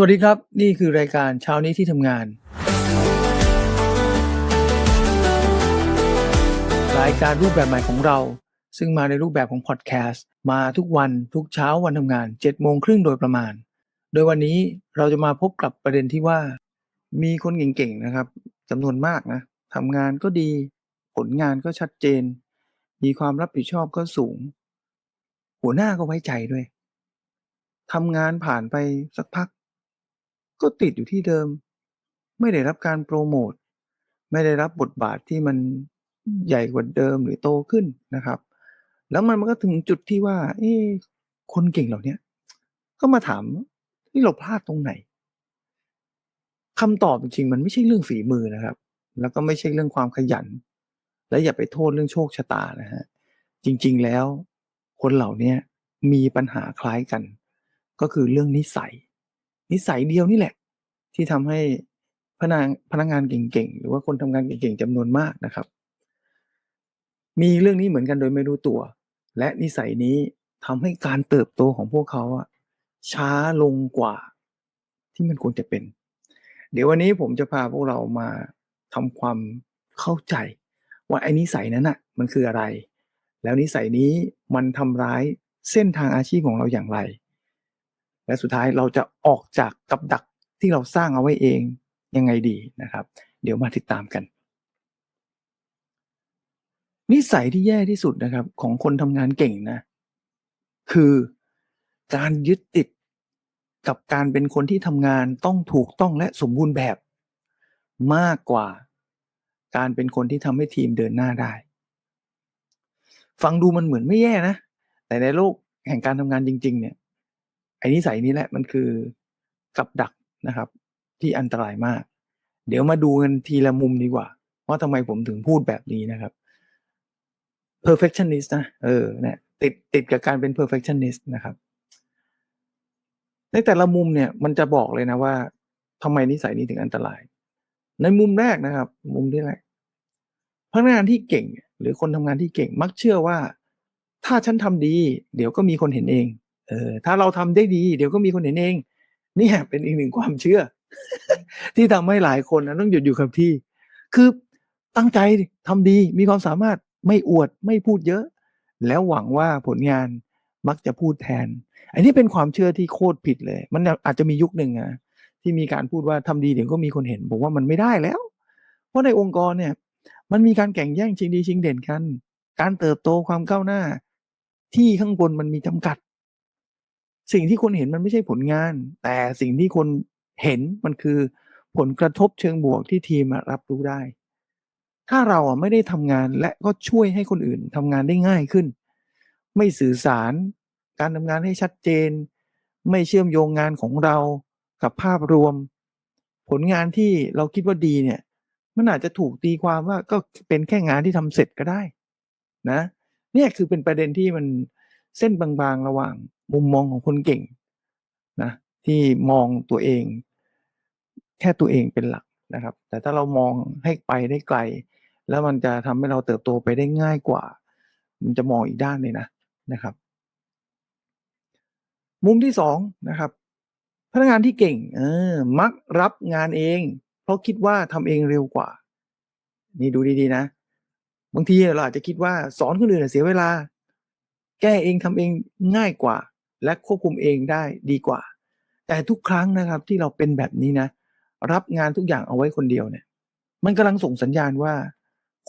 สวัสดีครับ นี่คือรายการเช้านี้ที่ทำงาน รายการรูปแบบใหม่ของเรา ซึ่งมาในรูปแบบของพอดแคสต์มาทุกวันทุกเช้าวันทำงาน7โมงครึ่งโดยประมาณ โดยวันนี้เราจะมาพบกับประเด็นที่ว่า มีคนเก่งๆนะครับจำนวนมากนะทำงานก็ดี ผลงานก็ชัดเจน มีความรับผิดชอบก็สูง หัวหน้าก็ไว้ใจด้วยทำงานผ่านไปสักพัก ก็ติดอยู่ที่เดิม ไม่ได้รับการโปรโมทไม่ได้รับบทบาทที่มันใหญ่กว่าเดิมหรือโตขึ้นนะครับ แล้วมันมันก็ถึงจุดที่ว่า เอ๊ะคนเก่งเหล่านี้ก็มาถามที่เราพลาดตรงไหนคำตอบจริงๆมันไม่ใช่เรื่องฝีมือนะครับ แล้วก็ไม่ใช่เรื่องความขยัน และอย่าไปโทษเรื่องโชคชะตานะฮะจริงๆแล้ว คนเหล่านี้มีปัญหาคล้ายกัน ก็คือเรื่องนิสัย นิสัยเดียวนี่แหละ ที่ทำให้พนักพนักงานเก่งๆ หรือว่าคนทำงานเก่งๆจำนวนมากนะครับ มีเรื่องนี้เหมือนกันโดยไม่รู้ตัว และนิสัยนี้ทำให้การเติบโตของพวกเขาอะช้าลงกว่าที่มันควรจะเป็น เดี๋ยววันนี้ผมจะพาพวกเรามาทำความเข้าใจ ว่าไอ้นิสัยนั้นอะมันคืออะไร แล้วนิสัยนี้มันทำร้ายเส้นทางอาชีพของเราอย่างไร และสุดท้ายเราจะออกจากกับดัก ที่เราสร้างเอาไว้เองยังไงดีนะครับ เดี๋ยวมาติดตามกัน นิสัยที่แย่ที่สุดนะครับ ของคนทำงานเก่งนะ คือการยึดติดกับการเป็นคนที่ทำงานต้องถูกต้องและสมบูรณ์แบบ มากกว่าการเป็นคนที่ทำให้ทีมเดินหน้าได้ ฟังดูมันเหมือนไม่แย่นะ แต่ในโลกแห่งการทำงานจริง ๆ เนี่ยไอ้นิสัยนี้แหละมันคือกับดัก นะครับ ที่อันตรายมาก เดี๋ยวมาดูกันทีละมุมดีกว่า ว่าทำไมผมถึงพูดแบบนี้นะครับ perfectionist นะเออเนี่ยติดติดกับการเป็น perfectionist นะครับ ในแต่ละมุมเนี่ยมันจะบอกเลยนะว่าทำไมนิสัยนี้ถึงอันตราย ในมุมแรกนะครับ มุมที่แรกพนักงานที่เก่ง หรือคนทำงานที่เก่งมักเชื่อว่า ถ้าฉันทำดี เดี๋ยวก็มีคนเห็นเอง เออถ้าเราทำได้ดี เดี๋ยวก็มีคนเห็นเองเนี่ยเป็นอีกหนึ่งความเชื่อ ที่ทำให้หลายคนนะต้องหยุดอยู่กับที่ คือตั้งใจทำดีมีความสามารถไม่อวดไม่พูดเยอะ แล้วหวังว่าผลงานมักจะพูดแทน อันนี้เป็นความเชื่อที่โคตรผิดเลย มันอาจจะมียุคหนึ่งอะที่มีการพูดว่าทำดีเดี๋ยวก็มีคนเห็นผมว่ามันไม่ได้แล้ว เพราะในองค์กรเนี่ย มันมีการแข่งแย่งชิงดีชิงเด่นกัน การเติบโตความก้าวหน้า ที่ข้างบนมันมีจำกัด สิ่งที่คนเห็นมันไม่ใช่ผลงาน แต่สิ่งที่คนเห็นมันคือผลกระทบเชิงบวกที่ทีมรับรู้ได้ ถ้าเราอะไม่ได้ทำงานและก็ช่วยให้คนอื่นทำงานได้ง่ายขึ้น ไม่สื่อสารการทำงานให้ชัดเจน ไม่เชื่อมโยงงานของเรากับภาพรวม ผลงานที่เราคิดว่าดีเนี่ย มันอาจจะถูกตีความว่าก็เป็นแค่งานที่ทำเสร็จก็ได้นะเนี่ยคือเป็นประเด็นที่มันเส้นบางๆระหว่าง มุมมองของคนเก่งนะที่มองตัวเอง แค่ตัวเองเป็นหลักนะครับ แต่ถ้าเรามองให้ไปได้ไกล แล้วมันจะทำให้เราเติบโตไปได้ง่ายกว่า มันจะมองอีกด้านเลยนะนะครับ มุมที่สองนะครับ พนักงานที่เก่ง เออ มักรับงานเอง เพราะคิดว่าทำเองเร็วกว่า นี่ดูดีๆนะ บางทีเราอาจจะคิดว่าสอนคนอื่นเสียเวลา แก้เองทำเองง่ายกว่า และควบคุมเองได้ดีกว่า แต่ทุกครั้งนะครับที่เราเป็นแบบนี้นะ รับงานทุกอย่างเอาไว้คนเดียวเนี่ย มันกำลังส่งสัญญาณว่า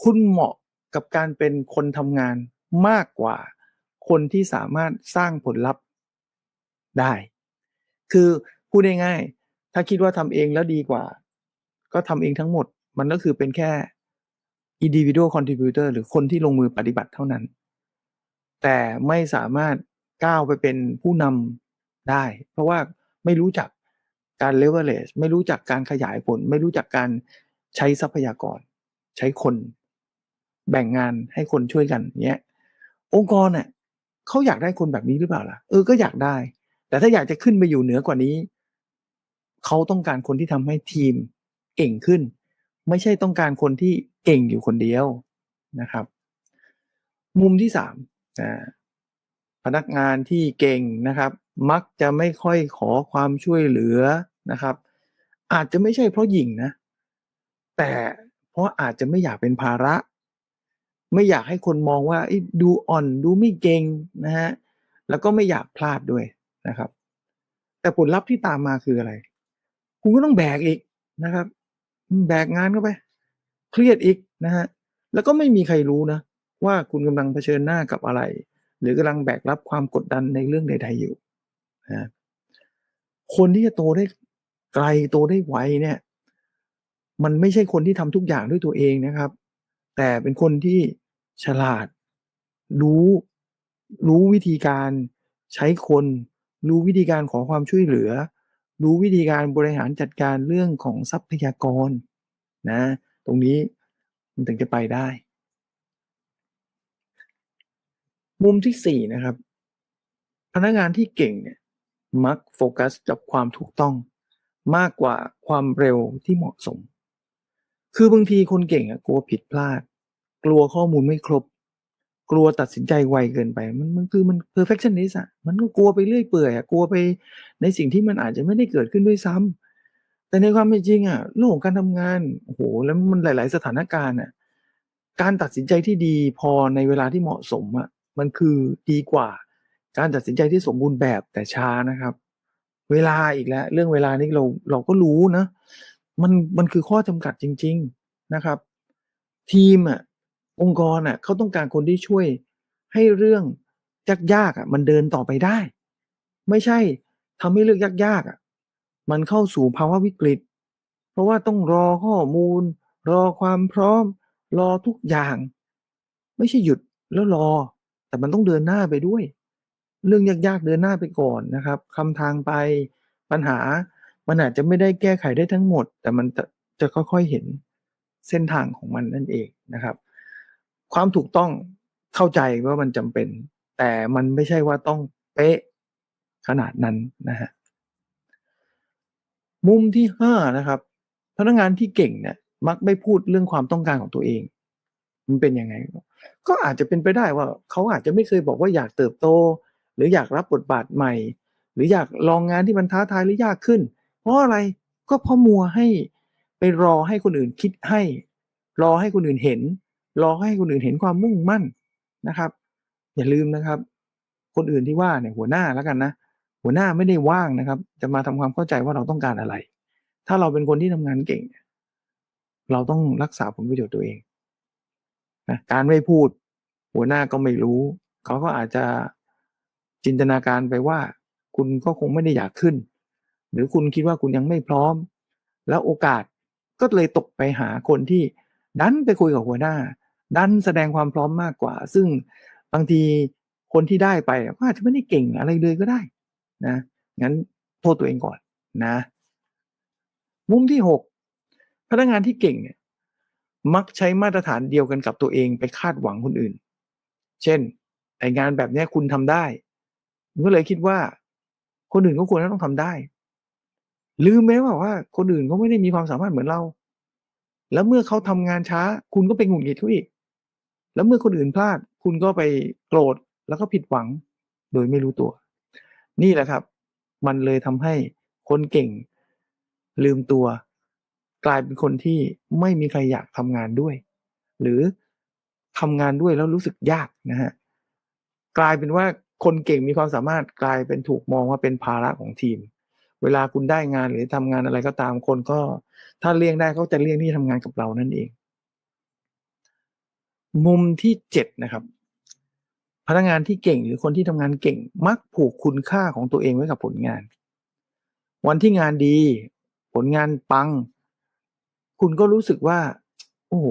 คุณเหมาะกับการเป็นคนทำงานมากกว่า คนที่สามารถสร้างผลลัพธ์ได้ คือพูดง่ายๆถ้าคิดว่าทำเองแล้วดีกว่า ก็ทำเองทั้งหมด มันก็คือเป็นแค่ individual contributor หรือคนที่ลงมือปฏิบัติเท่านั้น แต่ไม่สามารถ ก้าวไปเป็นผู้นำได้ เพราะว่าไม่รู้จักการ leverage ไม่รู้จักการขยายผล ไม่รู้จักการใช้ทรัพยากร ใช้คนแบ่งงานให้คนช่วยกันเนี้ยองค์กรเนี่ยเขาอยากได้คนแบบนี้หรือเปล่าล่ะเออก็อยากได้ แต่ถ้าอยากจะขึ้นไปอยู่เหนือกว่านี้เขาต้องการคนที่ทำให้ทีมเก่งขึ้น ไม่ใช่ต้องการคนที่เก่งอยู่คนเดียวนะครับ มุมที่สาม พนักงานที่เก่งนะครับ มักจะไม่ค่อยขอความช่วยเหลือนะครับ อาจจะไม่ใช่เพราะหยิ่งนะ แต่เพราะอาจจะไม่อยากเป็นภาระ ไม่อยากให้คนมองว่าดูอ่อนดูไม่เก่งนะฮะแล้วก็ไม่อยากพลาดด้วยนะครับ แต่ผลลัพธ์ที่ตามมาคืออะไร คุณก็ต้องแบกอีกนะครับ แบกงานเข้าไป เครียดอีกนะฮะแล้วก็ไม่มีใครรู้นะว่าคุณกำลังเผชิญหน้ากับอะไร หรือกำลังแบกรับความกดดันในเรื่องใด ๆอยู่นะคนที่จะโตได้ไกลโตได้ไวเนี่ย มันไม่ใช่คนที่ทำทุกอย่างด้วยตัวเองนะครับ แต่เป็นคนที่ฉลาด รู้รู้วิธีการใช้คน รู้วิธีการขอความช่วยเหลือ รู้วิธีการบริหารจัดการเรื่องของทรัพยากรนะ ตรงนี้มันถึงจะไปได้ มุมที่สี่นะครับ พนักงานที่เก่งเนี่ยมักโฟกัสกับความถูกต้องมากกว่าความเร็วที่เหมาะสม คือบางทีคนเก่งอะกลัวผิดพลาด กลัวข้อมูลไม่ครบ กลัวตัดสินใจไวเกินไป มันมันคือมัน perfectionist อะมันก็กลัวไปเรื่อยเปื่อยอะกลัวไปในสิ่งที่มันอาจจะไม่ได้เกิดขึ้นด้วยซ้ำแต่ในความเป็นจริงอะโลกของการทำงานโอ้โหแล้วมันหลาย ๆ สถานการณ์อะการตัดสินใจที่ดีพอในเวลาที่เหมาะสมอะ มันคือดีกว่า การตัดสินใจที่สมบูรณ์แบบแต่ช้านะครับ เวลาอีกแล้ว เรื่องเวลานี่เราเราก็รู้นะ มันมันคือข้อจำกัดจริง ๆนะครับ ทีมอะองค์กรอะเขาต้องการคนที่ช่วยให้เรื่องยากๆอะ มันเดินต่อไปได้ ไม่ใช่ทำให้เรื่องยากๆอะ มันเข้าสู่ภาวะวิกฤต เพราะว่าต้องรอข้อมูล รอความพร้อม รอทุกอย่าง ไม่ใช่หยุดแล้วรอ แต่มันต้องเดินหน้าไปด้วย เรื่องยากๆเดินหน้าไปก่อนนะครับคำทางไปปัญหามันอาจจะไม่ได้แก้ไขได้ทั้งหมด แต่มันจะจะค่อยๆเห็นเส้นทางของมันนั่นเองนะครับ ความถูกต้องเข้าใจว่ามันจำเป็น แต่มันไม่ใช่ว่าต้องเป๊ะขนาดนั้นนะฮะมุมที่ห้านะครับ พนักงานที่เก่งเนี่ยมักไม่พูดเรื่องความต้องการของตัวเอง มันเป็นยังไง ก็อาจจะเป็นไปได้ว่าเขาอาจจะไม่เคยบอกว่าอยากเติบโต หรืออยากรับบทบาทใหม่ หรืออยากลองงานที่มันท้าทายหรือยากขึ้น เพราะอะไรก็เพราะมัวให้ไปรอให้คนอื่นคิดให้ รอให้คนอื่นเห็น รอให้คนอื่นเห็นความมุ่งมั่นนะครับ อย่าลืมนะครับ คนอื่นที่ว่าเนี่ยหัวหน้าแล้วกันนะหัวหน้าไม่ได้ว่างนะครับ จะมาทำความเข้าใจว่าเราต้องการอะไร ถ้าเราเป็นคนที่ทำงานเก่ง เราต้องรักษาผลประโยชน์ตัวเอง นะการไม่พูด หัวหน้าก็ไม่รู้ เขาก็อาจจะจินตนาการไปว่า คุณก็คงไม่ได้อยากขึ้น หรือคุณคิดว่าคุณยังไม่พร้อม แล้วโอกาสก็เลยตกไปหาคนที่ดันไปคุยกับหัวหน้า ดันแสดงความพร้อมมากกว่า ซึ่งบางทีคนที่ได้ไปก็อาจจะไม่ได้เก่งอะไรเลยก็ได้นะงั้นโทษตัวเองก่อนนะ มุมที่หกพนักงานที่เก่งเนี่ย มักใช้มาตรฐานเดียวกันกับตัวเองไปคาดหวังคนอื่น เช่นไองานแบบนี้คุณทำได้มันก็เลยคิดว่า คนอื่นก็ควรจะต้องทำได้ ลืมไหมว่าว่า คนอื่นก็ไม่ได้มีความสามารถเหมือนเรา แล้วเมื่อเขาทำงานช้า คุณก็ไปหงุดหงิดเขาอีก แล้วเมื่อคนอื่นพลาด คุณก็ไปโกรธแล้วก็ผิดหวัง โดยไม่รู้ตัว นี่แหละครับ มันเลยทำให้คนเก่ง ลืมตัว กลายเป็นคนที่ไม่มีใครอยากทำงานด้วย หรือทำงานด้วยแล้วรู้สึกยากนะฮะกลายเป็นว่าคนเก่งมีความสามารถกลายเป็นถูกมองว่าเป็นภาระของทีม เวลาคุณได้งานหรือทำงานอะไรก็ตามคนก็ ถ้าเลี่ยงได้เขาจะเลี่ยงที่ทำงานกับเรานั่นเอง มุมที่เจ็ดนะครับพนักงานที่เก่งหรือคนที่ทำงานเก่งมักผูกคุณค่าของตัวเองไว้กับผลงาน วันที่งานดี ผลงานปัง คุณก็รู้สึกว่า โอ้โห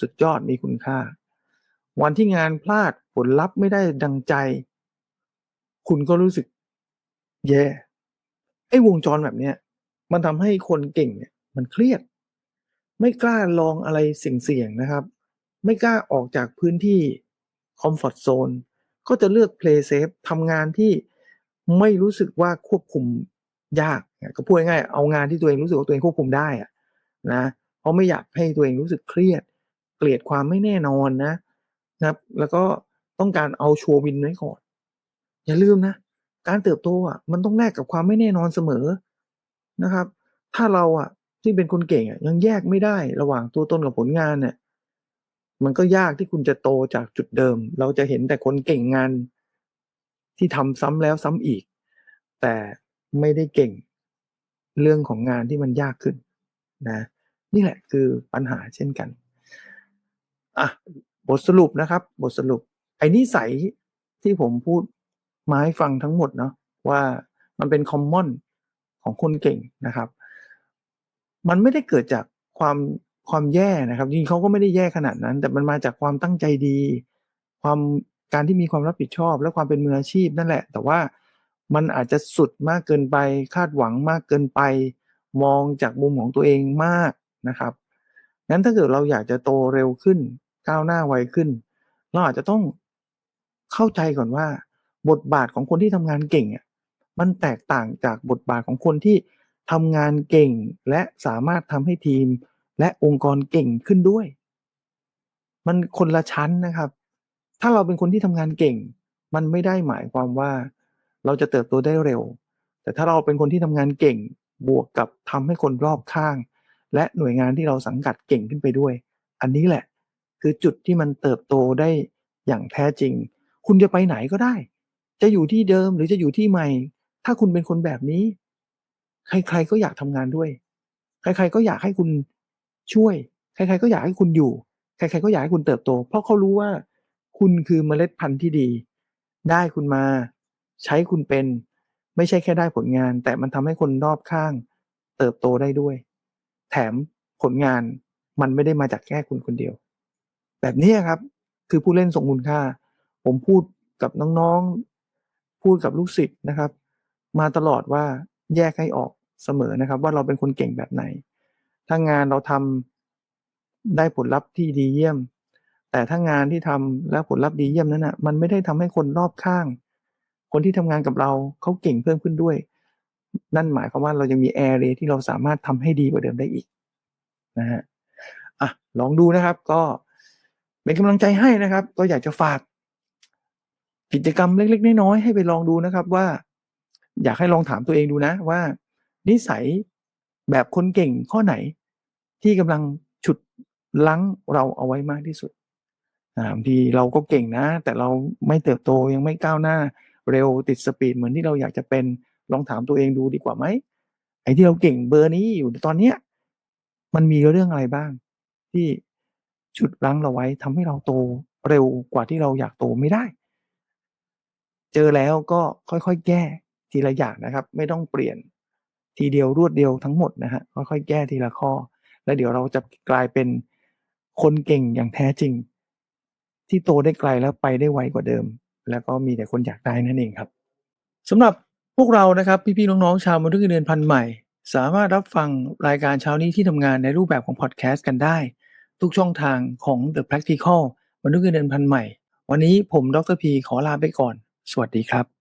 สุดยอดมีคุณค่า วันที่งานพลาดผลลัพธ์ไม่ได้ดังใจ คุณก็รู้สึกแย่ไอ้วงจรแบบเนี้ย มันทำให้คนเก่งเนี่ย มันเครียด ไม่กล้าลองอะไรเสี่ยงๆนะครับ ไม่กล้าออกจากพื้นที่คอมฟอร์ทโซนก็จะเลือก play safe ทำงานที่ไม่รู้สึกว่าควบคุมยาก ก็พูดง่ายๆเอางานที่ตัวเองรู้สึกว่าตัวเองควบคุมได้อะ นะเพราะไม่อยากให้ตัวเองรู้สึกเครียด เกลียดความไม่แน่นอนนะนะครับ แล้วก็ต้องการเอาชัวร์วินไว้ก่อนอย่าลืมนะ การเติบโตอะมันต้องแลกกับความไม่แน่นอนเสมอนะครับ ถ้าเราอะที่เป็นคนเก่งอะยังแยกไม่ได้ระหว่างตัวตนกับผลงานเนี่ยมันก็ยากที่คุณจะโตจากจุดเดิม เราจะเห็นแต่คนเก่งงานที่ทำซ้ำแล้วซ้ำอีก แต่ไม่ได้เก่งเรื่องของงานที่มันยากขึ้นนะ นี่แหละคือปัญหาเช่นกันอะบทสรุปนะครับ บทสรุป ไอ้นิสัยที่ผมพูดมาให้ฟังทั้งหมดเนาะว่ามันเป็นคอมมอนของคนเก่งนะครับ มันไม่ได้เกิดจากความความแย่นะครับจริงเขาก็ไม่ได้แย่ขนาดนั้น แต่มันมาจากความตั้งใจดี ความการที่มีความรับผิดชอบ และความเป็นมืออาชีพนั่นแหละ แต่ว่ามันอาจจะสุดมากเกินไป คาดหวังมากเกินไป มองจากมุมของตัวเองมาก นะครับงั้นถ้าเกิดเราอยากจะโตเร็วขึ้น ก้าวหน้าไวขึ้น เราอาจจะต้องเข้าใจก่อนว่า บทบาทของคนที่ทำงานเก่งอะมันแตกต่างจากบทบาทของคนที่ทำงานเก่งและสามารถทำให้ทีมและองค์กรเก่งขึ้นด้วย มันคนละชั้นนะครับ ถ้าเราเป็นคนที่ทำงานเก่ง มันไม่ได้หมายความว่า เราจะเติบโตได้เร็ว แต่ถ้าเราเป็นคนที่ทำงานเก่ง บวกกับทำให้คนรอบข้าง และหน่วยงานที่เราสังกัดเก่งขึ้นไปด้วย อันนี้แหละ คือจุดที่มันเติบโตได้อย่างแท้จริง คุณจะไปไหนก็ได้ จะอยู่ที่เดิมหรือจะอยู่ที่ใหม่ ถ้าคุณเป็นคนแบบนี้ ใคร ๆก็อยากทำงานด้วย ใคร ๆ ก็อยากให้คุณช่วย ใคร ๆ ก็อยากให้คุณอยู่ ใคร ๆ ก็อยากให้คุณเติบโต เพราะเขารู้ว่า คุณคือเมล็ดพันธุ์ที่ดี ได้คุณมา ใช้คุณเป็น ไม่ใช่แค่ได้ผลงาน แต่มันทำให้คนรอบข้าง เติบโตได้ด้วย แถมผลงานมันไม่ได้มาจากแค่คุณคนเดียว แบบนี้ครับ คือผู้เล่นทรงคุณค่า ผมพูดกับน้องๆ พูดกับลูกศิษย์นะครับ มาตลอดว่าแยกให้ออกเสมอนะครับ ว่าเราเป็นคนเก่งแบบไหน ถ้างานเราทำได้ผลลัพธ์ที่ดีเยี่ยม แต่ถ้างานที่ทำแล้วผลลัพธ์ดีเยี่ยมนั้นนะ่ะมันไม่ได้ทำให้คนรอบข้าง คนที่ทำงานกับเราเขาเก่งเพิ่มขึ้นด้วย นั่นหมายความว่าเรายังมีแอร์เรที่เราสามารถทำให้ดีกว่าเดิมได้อีกนะฮะอะลองดูนะครับก็เป็นกำลังใจให้นะครับ ก็อยากจะฝากกิจกรรมเล็กๆน้อยๆให้ไปลองดูนะครับว่า อยากให้ลองถามตัวเองดูนะว่า นิสัยแบบคนเก่งข้อไหน ที่กำลังฉุดลั้งเราเอาไว้มากที่สุดบางทีเราก็เก่งนะ แต่เราไม่เติบโตยังไม่ก้าวหน้าเร็วติดสปีดเหมือนที่เราอยากจะเป็น ลองถามตัวเองดูดีกว่าไหมไอ้ที่เราเก่งเบอร์นี้อยู่ตอนเนี้ยมันมีเรื่องอะไรบ้าง ที่ฉุดรั้งเราไว้ทำให้เราโตเร็วกว่าที่เราอยากโตไม่ได้ เจอแล้วก็ค่อยๆแก้ทีละอย่างนะครับ ไม่ต้องเปลี่ยนทีเดียวรวดเดียวทั้งหมดนะฮะค่อยๆแก้ทีละข้อ แล้วเดี๋ยวเราจะกลายเป็นคนเก่งอย่างแท้จริง ที่โตได้ไกลแล้วไปได้ไวกว่าเดิม แล้วก็มีแต่คนอยากได้นั่นเองครับสำหรับ พวกเรานะครับพี่ๆน้องๆชาวมนุษย์เงินเดือนพันใหม่ สามารถรับฟังรายการเช้านี้ที่ทำงานในรูปแบบของพอดแคสต์กันได้ ทุกช่องทางของ The Practical มนุษย์เงินเดือนพันใหม่ วันนี้ผมดรพีขอลาไปก่อน สวัสดีครับ